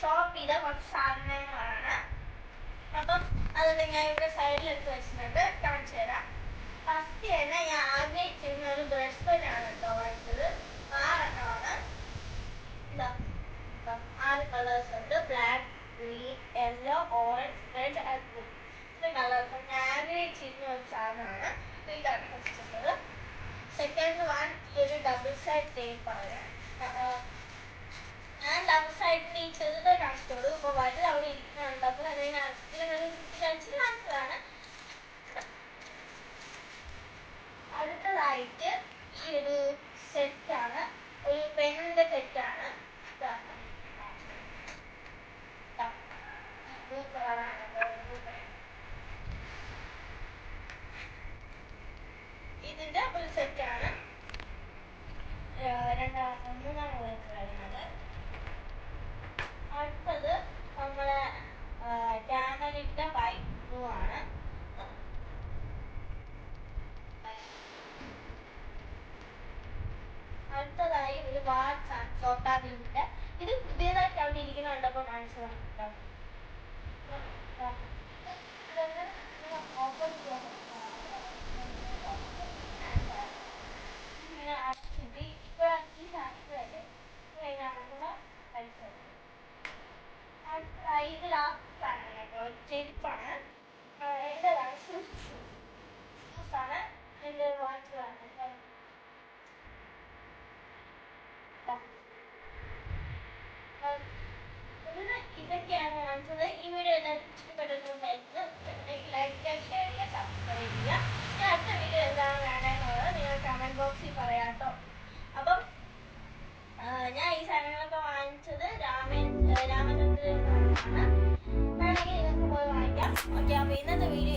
Shop ചെയ്ത കുറച്ച് സാധനങ്ങളാണ്. അപ്പം അതൊക്കെ ഞാൻ ഇവിടെ സൈഡിൽ എടുത്ത് വെച്ചിട്ടുണ്ട്. കാണിച്ചു തരാം. ഫസ്റ്റ് തന്നെ ഞാൻ ആഗ്രഹിച്ചിരുന്ന ഒരു ബ്രഷ് പെന്നാണ് കേട്ടോ വാങ്ങിച്ചത്. ആറെണ്ണമാണ്. ആറ് കളേഴ്സ് ഉണ്ട്. Black green yellow orange red and blue ഇത് കളേഴ്സ് ഞാൻ ആഗ്രഹിച്ചിരുന്ന ഒരു സാധനമാണ്. ഇതാണ് വെച്ചിട്ടുള്ളത്. സെക്കൻഡ് വൺ ഒരു ഡബിൾ സൈഡ് ടേപ്പാണ് ഞാൻ ഈ ഇപ്പൊ വലുത് അവിടെ ഇരിക്കുന്നുണ്ട്. ഞാൻ അടുത്തതായിട്ട് ഈ ഒരു സെറ്റാണ്. ഒരു പെണ്ണിന്റെ സെറ്റാണ്. ഇതാണ് set blue അടുത്തതായി ഒരു വാച്ച് ആണ് ചോട്ടാബിന്റെ ഇത് പുതിയതായിട്ട് അവിടെ ഇരിക്കുന്നുണ്ടപ്പോ കാണിച്ചതാണ് കേട്ടോ. ഇതൊന്ന് ഓപ്പൺ ചെയ്യാൻ ഇങ്ങനെ അടച്ചിട്ട് ഇപ്പൊ ഈ സാധനത്തിലല്ലേ ഇങ്ങനെ കഴിച്ചത് അടുത്തതായി ഇത് ലാസ്റ്റ് ആണ് കേട്ടോ ചെരുപ്പാണ് എന്റേതാണ് ഷൂസ് ഷൂസ് ആണ് എന്റെ വാച്ചിലാണ് ഇതൊക്കെയാണ് കാണിച്ചത് ഈ വീഡിയോ എല്ലാവർക്കും ലൈക്ക് ഷെയർ ചെയ്യുക സബ്സ്ക്രൈബ് ചെയ്യുക ഞാൻ അടുത്ത വീഡിയോ എന്താണ് വേണമെന്നുള്ളത് നിങ്ങൾ കമന്റ് ബോക്സിൽ പറയാം കേട്ടോ. അപ്പം ഞാൻ ഈ സാധനങ്ങളൊക്കെ വാങ്ങിച്ചത് രാമൻ രാമചന്ദ്രൻ ആണ് വേണമെങ്കിൽ നിങ്ങൾക്ക് പോയി വാങ്ങിക്കാം. ഓക്കെ അപ്പോൾ ഇന്നത്തെ വീഡിയോ